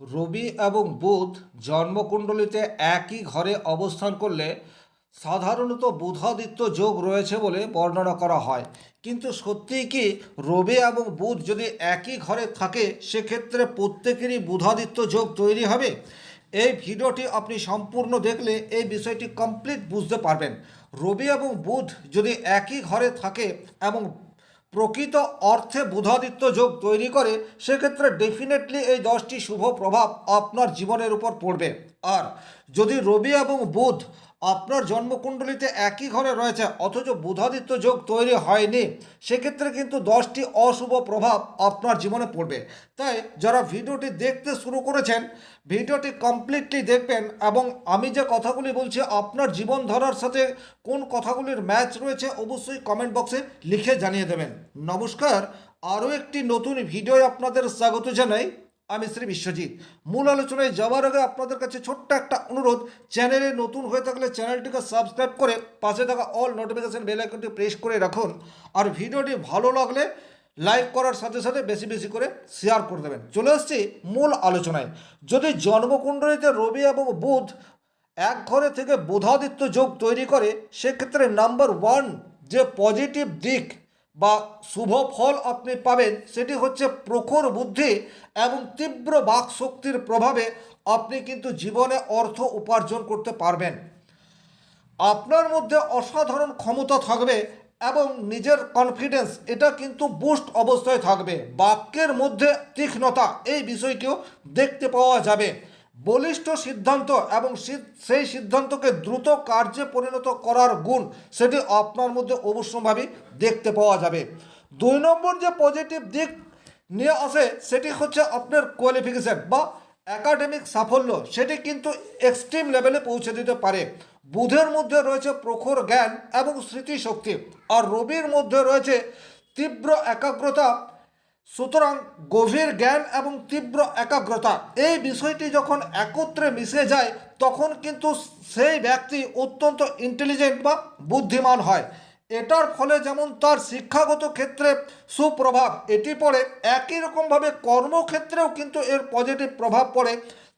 রবি এবং বুধ জন্মকুণ্ডলিতে একই ঘরে অবস্থান করলে সাধারণত বুধাদিত্য যোগ রয়েছে বলে বর্ণনা করা হয়। কিন্তু সত্যিই কি রবি এবং বুধ যদি একই ঘরে থাকে, সেক্ষেত্রে প্রত্যেকেরই বুধাদিত্য যোগ তৈরি হবে? এই ভিডিওটি আপনি সম্পূর্ণ দেখলে এই বিষয়টি কমপ্লিট বুঝতে পারবেন। রবি এবং বুধ যদি একই ঘরে থাকে এবং প্রকৃত অর্থে বুধাদিত্য যোগ তৈরি করে, সেক্ষেত্রে ডেফিনেটলি এই দশটি শুভ প্রভাব আপনার জীবনের উপর পড়বে। আর যদি রবি এবং বুধ আপনার জন্মকুণ্ডলিতে একই ঘরে রয়েছে, অথচ বুধাদিত্য যোগ তৈরি হয়নি। সেক্ষেত্রে কিন্তু দশটি অশুভ প্রভাব আপনার জীবনে পড়বে। তাই যারা ভিডিওটি দেখতে শুরু করেছেন, ভিডিওটি কমপ্লিটলি দেখবেন এবং আমি যে কথাগুলি বলছি, আপনার জীবনধারার সাথে কোন কথাগুলির ম্যাচ রয়েছে অবশ্যই কমেন্ট বক্সে লিখে জানিয়ে দেবেন। নমস্কার, আরও একটি নতুন ভিডিও আপনাদের স্বাগত জানাই। আমি শ্রী বিশ্বজিৎ। মূল আলোচনায় যাওয়ার আগে আপনাদের কাছে ছোট্ট একটা অনুরোধ। চ্যানেলে নতুন হয়ে থাকলে চ্যানেলটিকে সাবস্ক্রাইব করে পাশে থাকা অল নোটিফিকেশন বেল আইকনটি প্রেস করে রাখুন। আর ভিডিওটি ভালো লাগলে লাইক করার সাথে সাথে বেশি বেশি করে শেয়ার করে দেবেন। চলে আসছি মূল আলোচনায়। যদি জন্মকুণ্ডলিতে রবি এবং বুধ এক ঘরে থেকে বোধাদিত্য যোগ তৈরি করে, সেক্ষেত্রে নাম্বার ওয়ান যে পজিটিভ দিক বা শুভ ফল আপনি পাবেন, সেটি হচ্ছে প্রখর বুদ্ধি এবং তীব্র বাক শক্তির প্রভাবে আপনি কিন্তু জীবনে অর্থ উপার্জন করতে পারবেন। আপনার মধ্যে অসাধারণ ক্ষমতা থাকবে এবং নিজের কনফিডেন্স এটা কিন্তু বুস্ট অবস্থায় থাকবে। বাক্যের মধ্যে তীক্ষ্ণতা, এই বিষয়কেও দেখতে পাওয়া যাবে। বলিষ্ঠ সিদ্ধান্ত এবং সেই সিদ্ধান্তকে দ্রুত কার্যে পরিণত করার গুণ সেটি আপনার মধ্যে অবশ্যভাবেই দেখতে পাওয়া যাবে। দুই নম্বর যে পজিটিভ দিক নিয়ে আসে, সেটি হচ্ছে আপনার কোয়ালিফিকেশান বা একাডেমিক সাফল্য। সেটি কিন্তু এক্সট্রিম লেভেলে পৌঁছে দিতে পারে। বুধের মধ্যে রয়েছে প্রখর জ্ঞান এবং স্মৃতিশক্তি। আর রবির মধ্যে রয়েছে তীব্র একাগ্রতা সুতরাং গভীর জ্ঞান এবং তীব্র একাগ্রতা, এই বিষয়টি যখন একত্রে মিশে যায়, তখন কিন্তু সেই ব্যক্তি অত্যন্ত ইন্টেলিজেন্ট বা বুদ্ধিমান হয়। এটার ফলে যেমন তার শিক্ষাগত ক্ষেত্রে সুপ্রভাব, এটি পড়ে, একই রকমভাবে কর্মক্ষেত্রেও কিন্তু এর পজিটিভ প্রভাব পড়ে।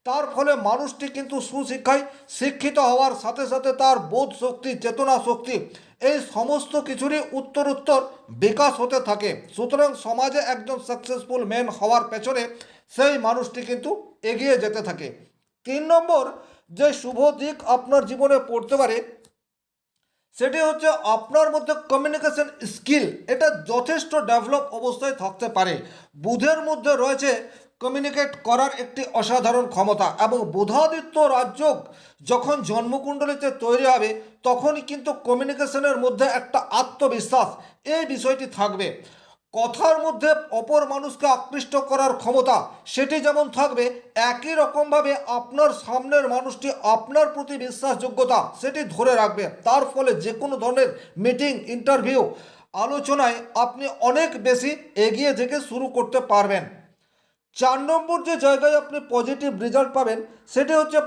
তার ফলে মানুষটি কিন্তু সুশিক্ষায় শিক্ষিত হওয়ার সাথে সাথে তার বোধ শক্তি, চেতনা শক্তি, এই সমস্ত কিছুরই উত্তরোত্তর বিকাশ হতে থাকে। সুতরাং সমাজে একজন সাকসেসফুল ম্যান হওয়ার পেছনে সেই মানুষটি কিন্তু এগিয়ে যেতে থাকে। তিন নম্বর যে শুভ দিক আপনার জীবনে পড়তে পারে, সেটি হচ্ছে আপনার মধ্যে কমিউনিকেশন স্কিল এটা যথেষ্ট ডেভেলপ অবস্থায় থাকতে পারে। বুধের মধ্যে রয়েছে কমিউনিকেট করার একটি অসাধারণ ক্ষমতা এবং বুধাদিত্য রাজ্য যখন জন্মকুণ্ডলিতে তৈরি হবে, তখনই কিন্তু কমিউনিকেশনের মধ্যে একটা আত্মবিশ্বাস এই বিষয়টি থাকবে। কথার মধ্যে অপর মানুষকে আকৃষ্ট করার ক্ষমতা, সেটি যেমন থাকবে, একই রকমভাবে আপনার সামনের মানুষটি আপনার প্রতি বিশ্বাসযোগ্যতা, সেটি ধরে রাখবে। তার ফলে যে কোনো ধরনের মিটিং, ইন্টারভিউ, আলোচনায় আপনি অনেক বেশি এগিয়ে থেকে শুরু করতে পারবেন। চার নম্বর যে জায়গায় আপনি পজিটিভ রেজাল্ট পাবেন, সেটি হচ্ছে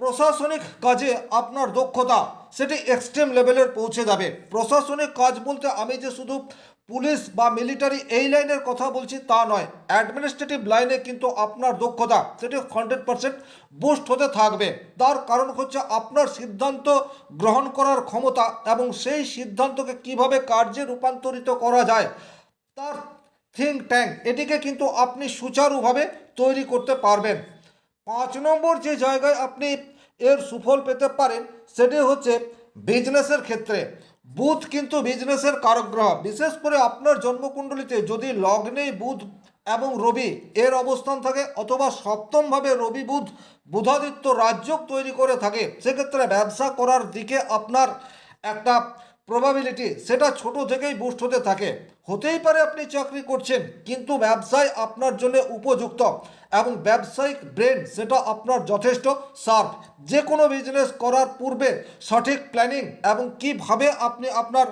প্রশাসনিক কাজে আপনার দক্ষতা, সেটি এক্সট্রিম লেভেলের পৌঁছে যাবে। প্রশাসনিক কাজ বলতে আমি যে শুধু পুলিশ বা মিলিটারি এই লাইনের কথা বলছি তা নয় অ্যাডমিনিস্ট্রেটিভ লাইনে কিন্তু আপনার দক্ষতা, সেটি হান্ড্রেড পারসেন্ট বুস্ট হতে থাকবে। তার কারণ হচ্ছে আপনার সিদ্ধান্ত গ্রহণ করার ক্ষমতা এবং সেই সিদ্ধান্তকে কীভাবে কার্যে রূপান্তরিত করা যায়, তার থিঙ্ক ট্যাঙ্ক এটিকে কিন্তু আপনি সুচারুভাবে তৈরি করতে পারবেন। পাঁচ নম্বর যে জায়গায় আপনি এর সুফল পেতে পারেন, সেটি হচ্ছে বিজনেসের ক্ষেত্রে। বুধ কিন্তু বিজনেসের কারগ্রহ বিশেষ করে আপনার জন্মকুণ্ডলিতে যদি লগ্নেই বুধ এবং রবি এর অবস্থান থাকে, অথবা সপ্তমভাবে রবি বুধ বুধাদিত্য রাজ্য তৈরি করে থাকে, সেক্ষেত্রে ব্যবসা করার দিকে আপনার একটা প্রবাবিলিটি সেটা ছোট থেকেই বুস্ট হতে থাকে। হতেই পারে আপনি চাকরি করছেন, কিন্তু ব্যবসায় আপনার জন্য উপযুক্ত এবং ব্যবসায়িক ব্রেন সেটা আপনার যথেষ্ট শার্প যে কোনো বিজনেস করার পূর্বে সঠিক প্ল্যানিং এবং কীভাবে আপনি আপনার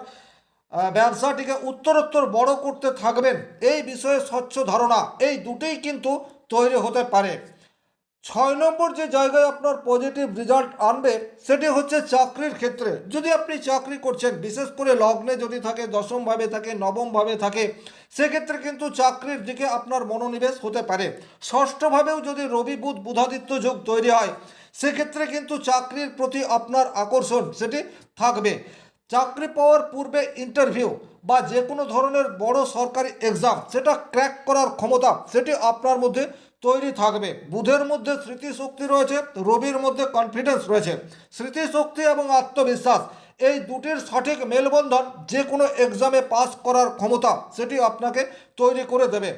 ব্যবসাটিকে উত্তরোত্তর বড় করতে থাকবেন, এই বিষয়ে স্বচ্ছ ধারণা। এই দুটোই কিন্তু তৈরি হতে পারে। ছয় নম্বর যে জায়গায় আপনার পজিটিভ রেজাল্ট আনবে, সেটি হচ্ছে চাকরির ক্ষেত্রে। যদি আপনি চাকরি করছেন, বিশেষ করে লগ্নে যদি থাকে, দশমভাবে থাকে, নবমভাবে থাকে, সেক্ষেত্রে কিন্তু চাকরির দিকে আপনার মনোনিবেশ হতে পারে। ষষ্ঠভাবেও যদি রবি, বুধ, বুধাদিত্য যোগ তৈরি হয়, সেক্ষেত্রে কিন্তু চাকরির প্রতি আপনার আকর্ষণ সেটি থাকবে। চাকরি পাওয়ার পূর্বে ইন্টারভিউ বা যে কোনো ধরনের বড় সরকারি এক্সাম সেটা ক্র্যাক করার ক্ষমতা, সেটি আপনার মধ্যে তৈরি থাকবে। বুধের মধ্যে স্মৃতিশক্তি রয়েছে, রবির মধ্যে কনফিডেন্স রয়েছে। স্মৃতিশক্তি এবং আত্মবিশ্বাস, এই দুটির সঠিক মেলবন্ধন যে কোনো এক্সামে পাস করার ক্ষমতা, সেটি আপনাকে তৈরি করে দেবে।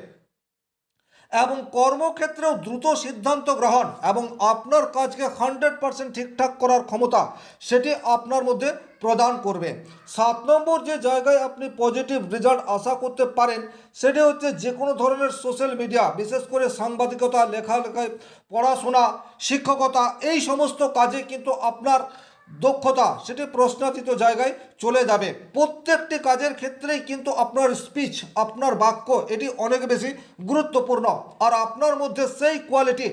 এবং কর্মক্ষেত্রেও দ্রুত সিদ্ধান্ত গ্রহণ এবং আপনার কাজকে হান্ড্রেড পার্সেন্ট ঠিকঠাক করার ক্ষমতা সেটি আপনার মধ্যে প্রদান করবে। সাত নম্বর যে জায়গায় আপনি পজিটিভ রেজাল্ট আশা করতে পারেন, সেটি হচ্ছে যে কোনো ধরনের সোশ্যাল মিডিয়া বিশেষ করে সাংবাদিকতা লেখালেখায় পড়াশোনা, শিক্ষকতা, এই সমস্ত কাজে কিন্তু আপনার দক্ষতা সেটি প্রশ্নাতীত জায়গায় চলে যাবে। প্রত্যেকটি কাজের ক্ষেত্রেই কিন্তু আপনার স্পিচ আপনার বাক্য, এটি অনেক বেশি গুরুত্বপূর্ণ। আর আপনার মধ্যে সেই কোয়ালিটি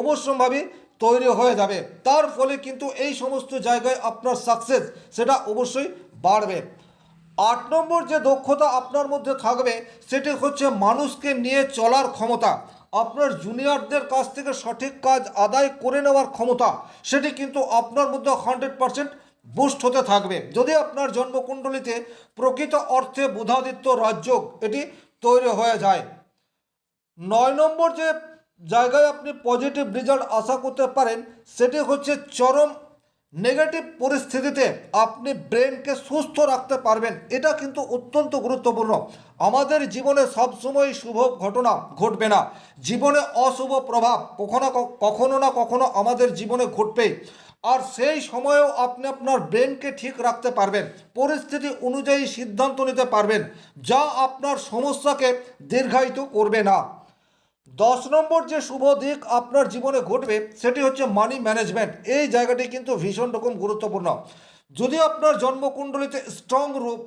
অবশ্যম্ভাবী তৈরি হয়ে যাবে। তার ফলে কিন্তু এই সমস্ত জায়গায় আপনার সাকসেস সেটা অবশ্যই বাড়বে। আট নম্বর যে দক্ষতা আপনার মধ্যে থাকবে, সেটি হচ্ছে মানুষকে নিয়ে চলার ক্ষমতা। আপনার জুনিয়রদের কাছ থেকে সঠিক কাজ আদায় করে নেওয়ার ক্ষমতা, সেটি কিন্তু আপনার মধ্যে হান্ড্রেড পারসেন্ট বুস্ট হতে থাকবে। যদি আপনার জন্মকুণ্ডলিতে প্রকৃত অর্থে বুধাদিত্য রাজ্য এটি তৈরি হয়ে যায়। নয় নম্বর যে জায়গায় আপনি পজিটিভ রেজাল্ট আশা করতে পারেন, সেটি হচ্ছে চরম নেগেটিভ পরিস্থিতিতে আপনি ব্রেনকে সুস্থ রাখতে পারবেন। এটা কিন্তু অত্যন্ত গুরুত্বপূর্ণ। আমাদের জীবনে সবসময় শুভ ঘটনা ঘটবে না। জীবনে অশুভ প্রভাব কখনো কখনো না কখনো আমাদের জীবনে ঘটবেই। আর সেই সময়েও আপনি আপনার ব্রেনকে ঠিক রাখতে পারবেন। পরিস্থিতি অনুযায়ী সিদ্ধান্ত নিতে পারবেন। যা আপনার সমস্যাকে দীর্ঘায়িত করবে না। দশ নম্বর যে শুভ দিক আপনার জীবনে ঘটবে, সেটি হচ্ছে মানি ম্যানেজমেন্ট এই জায়গাটি কিন্তু ভীষণ রকম গুরুত্বপূর্ণ। যদি আপনার জন্মকুণ্ডলিতে স্ট্রং রূপ,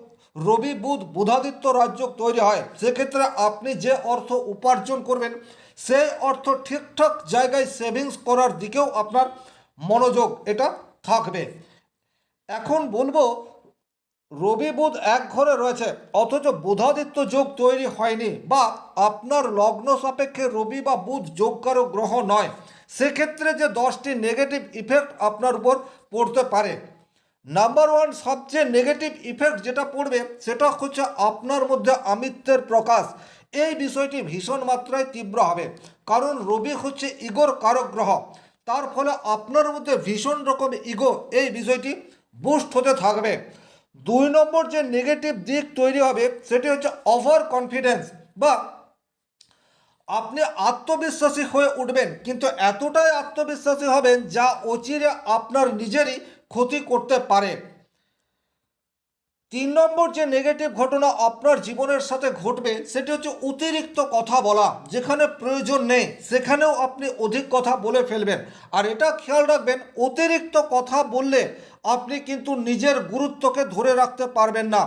রবি, বুধ, বুধাদিত্য রাজ্য তৈরি হয়, সেক্ষেত্রে আপনি যে অর্থ উপার্জন করবেন, সেই অর্থ ঠিকঠাক জায়গায় সেভিংস করার দিকেও আপনার মনোযোগ এটা থাকবে। এখন বলব রবি বুধ এক ঘরে রয়েছে, অথচ বুধাদিত্য যোগ তৈরি হয়নি বা আপনার লগ্ন সাপেক্ষে রবি বা বুধ যোগকারক গ্রহ নয়। সেক্ষেত্রে যে দশটি নেগেটিভ ইফেক্ট আপনার উপর পড়তে পারে। নাম্বার ওয়ান সবচেয়ে নেগেটিভ ইফেক্ট যেটা পড়বে, সেটা হচ্ছে আপনার মধ্যে আমিত্বের প্রকাশ। এই বিষয়টি ভীষণ মাত্রায় তীব্র হবে, কারণ রবি হচ্ছে ইগোর কারক গ্রহ। তার ফলে আপনার মধ্যে ভীষণ রকম ইগো, এই বিষয়টি বুস্ট হতে থাকবে। দুই নম্বর যে নেগেটিভ দিক তৈরি হবে, সেটি হচ্ছে ওভার কনফিডেন্স বা আপনি আত্মবিশ্বাসী হয়ে উঠবেন, কিন্তু এতটাই আত্মবিশ্বাসী হবেন যা অচিরে আপনার নিজেরই ক্ষতি করতে পারে। তিন নম্বর যে নেগেটিভ ঘটনা আপনার জীবনের সাথে ঘটবে, সেটি হচ্ছে অতিরিক্ত কথা বলা, যেখানে প্রয়োজন নেই, সেখানেও আপনি অধিক কথা বলে ফেলবেন। আর এটা খেয়াল রাখবেন, অতিরিক্ত কথা বললে আপনি কিন্তু নিজের গুরুত্বকে ধরে রাখতে পারবেন না।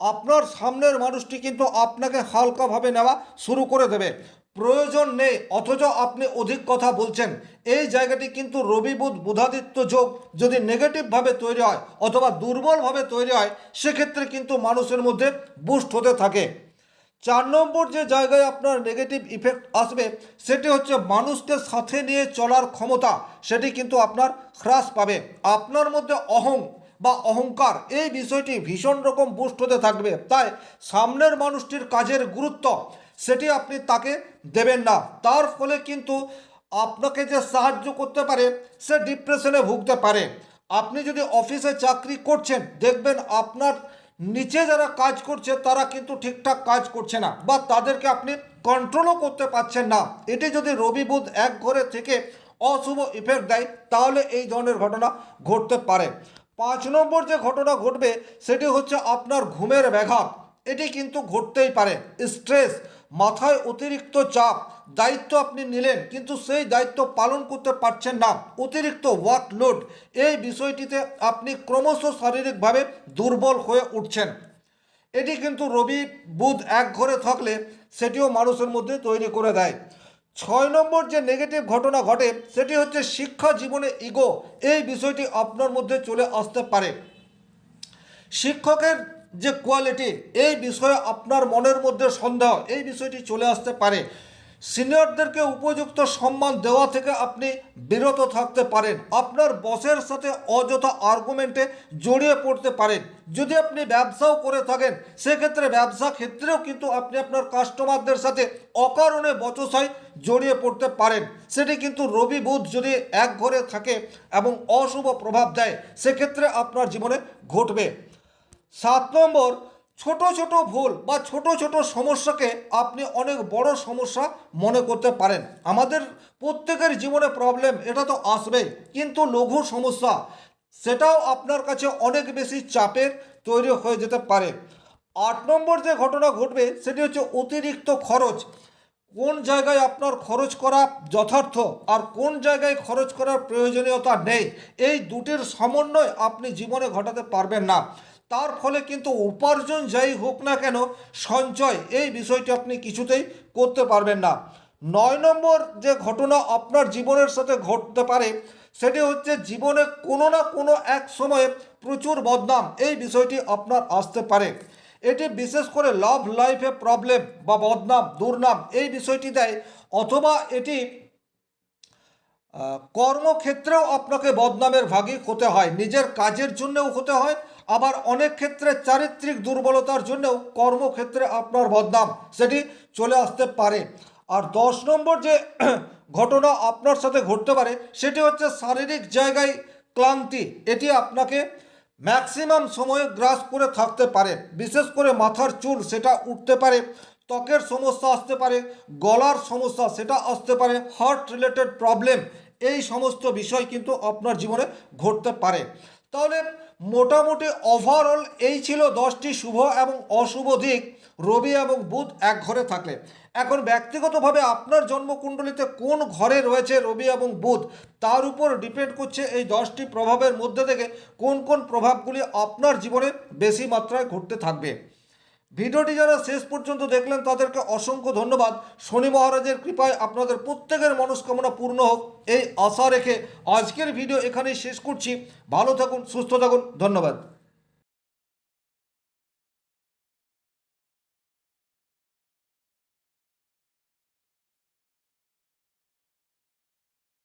আপনার সামনের মানুষটি কিন্তু আপনাকে হালকাভাবে নেওয়া শুরু করে দেবে। প্রয়োজন নেই, অথচ আপনি অধিক কথা বলছেন। এই জায়গাটি কিন্তু রবি বুধ বুধাদিত্য যোগ যদি নেগেটিভভাবে তৈরি হয় অথবা দুর্বলভাবে তৈরি হয়, সেক্ষেত্রে কিন্তু মানুষের মধ্যে বুস্ট হতে থাকে। চার নম্বর যে জায়গায় আপনার নেগেটিভ ইফেক্ট আসবে, সেটি হচ্ছে মানুষকে সাথে নিয়ে চলার ক্ষমতা, সেটি কিন্তু আপনার হ্রাস পাবে। আপনার মধ্যে অহং বা অহংকার, এই বিষয়টি ভীষণ রকম বুস্ট হতে থাকবে। তাই সামনের মানুষটির কাজের গুরুত্ব সেটি আপনি তাকে দেবেন না। তার ফলে কিন্তু আপনাকে যে সাহায্য করতে পারে, সে ডিপ্রেশনে ভুগতে পারে। আপনি যদি অফিসে চাকরি করছেন, দেখবেন আপনার নিচে যারা কাজ করছে, তারা কিন্তু ঠিকঠাক কাজ করছে না বা তাদেরকে আপনি কন্ট্রোলও করতে পারছেন না। এটি যদি রবি বুধ এক ঘরে থেকে অশুভ ইফেক্ট দেয়, তাহলে এই ধরনের ঘটনা ঘটতে পারে। পাঁচ নম্বর যে ঘটনা ঘটবে, সেটি হচ্ছে আপনার ঘুমের ব্যাঘাত। এটি কিন্তু ঘটতেই পারে। স্ট্রেস মাথায় অতিরিক্ত চাপ, দায়িত্ব আপনি নিলেন, কিন্তু সেই দায়িত্ব পালন করতে পারছেন না। অতিরিক্ত ওয়ার্কলোড এই বিষয়টিতে আপনি ক্রমশ শারীরিকভাবে দুর্বল হয়ে উঠছেন। এটি কিন্তু রবি বুধ এক ঘরে থাকলে সেটিও মানুষের মধ্যে তৈরি করে দেয়। ছয় নম্বর যে নেগেটিভ ঘটনা ঘটে, সেটি হচ্ছে শিক্ষা জীবনে ইগো এই বিষয়টি আপনার মধ্যে চলে আসতে পারে। শিক্ষকের যে কোয়ালিটি, এই বিষয়ে আপনার মনের মধ্যে সন্দেহ, এই বিষয়টি চলে আসতে পারে। সিনিয়রদেরকে উপযুক্ত সম্মান দেওয়া থেকে আপনি বিরত থাকতে পারেন। আপনার বসের সাথে অযথা আর্গুমেন্টে জড়িয়ে পড়তে পারেন। যদি আপনি ব্যবসাও করে থাকেন, সেক্ষেত্রে ব্যবসা ক্ষেত্রেও কিন্তু আপনি আপনার কাস্টমারদের সাথে অকারণে বচসায় জড়িয়ে পড়তে পারেন। সেটি কিন্তু রবি বুধ যদি এক ঘরে থাকে এবং অশুভ প্রভাব দেয়, সেক্ষেত্রে আপনার জীবনে ঘটবে। সাত নম্বর, ছোট ছোট ভুল বা ছোট ছোট সমস্যাকে আপনি অনেক বড় সমস্যা মনে করতে পারেন। আমাদের প্রত্যেকের জীবনে প্রবলেম এটা তো আসবেই। কিন্তু লঘু সমস্যা, সেটাও আপনার কাছে অনেক বেশি চাপের তৈরি হয়ে যেতে পারে। আট নম্বর যে ঘটনা ঘটবে, সেটি হচ্ছে অতিরিক্ত খরচ। কোন জায়গায় আপনার খরচ করা যথার্থ আর কোন জায়গায় খরচ করার প্রয়োজনীয়তা নেই, এই দুটির সমন্বয় আপনি জীবনে ঘটাতে পারবেন না। তার ফলে কিন্তু উপার্জন যাই হোক না কেন, সঞ্চয়, এই বিষয়টি আপনি কিছুতেই করতে পারবেন না। নয় নম্বর যে ঘটনা আপনার জীবনের সাথে ঘটতে পারে, সেটি হচ্ছে জীবনে কোনো না কোনো এক সময়ে প্রচুর বদনাম, এই বিষয়টি আপনার আসতে পারে। এটি বিশেষ করে লাভ লাইফে প্রবলেম বা বদনাম, দুর্নাম, এই বিষয়টি দেয়, অথবা এটি কর্মক্ষেত্রেও আপনাকে বদনামের ভাগী হতে হয়, নিজের কাজের জন্যও হতে হয় আবার অনেক ক্ষেত্রে চারিত্রিক দুর্বলতার জন্যও কর্মক্ষেত্রে আপনার বদনাম, সেটি চলে আসতে পারে। আর দশ নম্বর যে ঘটনা আপনার সাথে ঘটতে পারে, সেটি হচ্ছে শারীরিক জায়গায় ক্লান্তি। এটি আপনাকে ম্যাক্সিমাম সময়ে গ্রাস করে থাকতে পারে, বিশেষ করে মাথার চুল, সেটা উঠতে পারে, ত্বকের সমস্যা আসতে পারে, গলার সমস্যা, সেটা আসতে পারে হার্ট রিলেটেড প্রবলেম এই সমস্ত বিষয় কিন্তু আপনার জীবনে ঘটতে পারে। তাহলে মোটামুটি ওভারঅল এই ছিল দশটি শুভ এবং অশুভ দিক। রবি এবং বুধ এক ঘরে থাকলে। এখন ব্যক্তিগতভাবে আপনার জন্মকুণ্ডলিতে কোন ঘরে রয়েছে রবি এবং বুধ? তার উপর ডিপেন্ড করছে এই দশটি প্রভাবের মধ্যে থেকে কোন কোন প্রভাবগুলি আপনার জীবনে বেশি মাত্রায় ঘটতে থাকবে। ভিডিওটি যারা শেষ পর্যন্ত দেখলেন, তাদেরকে অসংখ্য ধন্যবাদ। শনি মহারাজের কৃপায় আপনাদের প্রত্যেকের মনস্কামনা পূর্ণ হোক, এই আশা রেখে আজকের ভিডিও এখানেই শেষ করছি। ভালো থাকুন, সুস্থ থাকুন, ধন্যবাদ।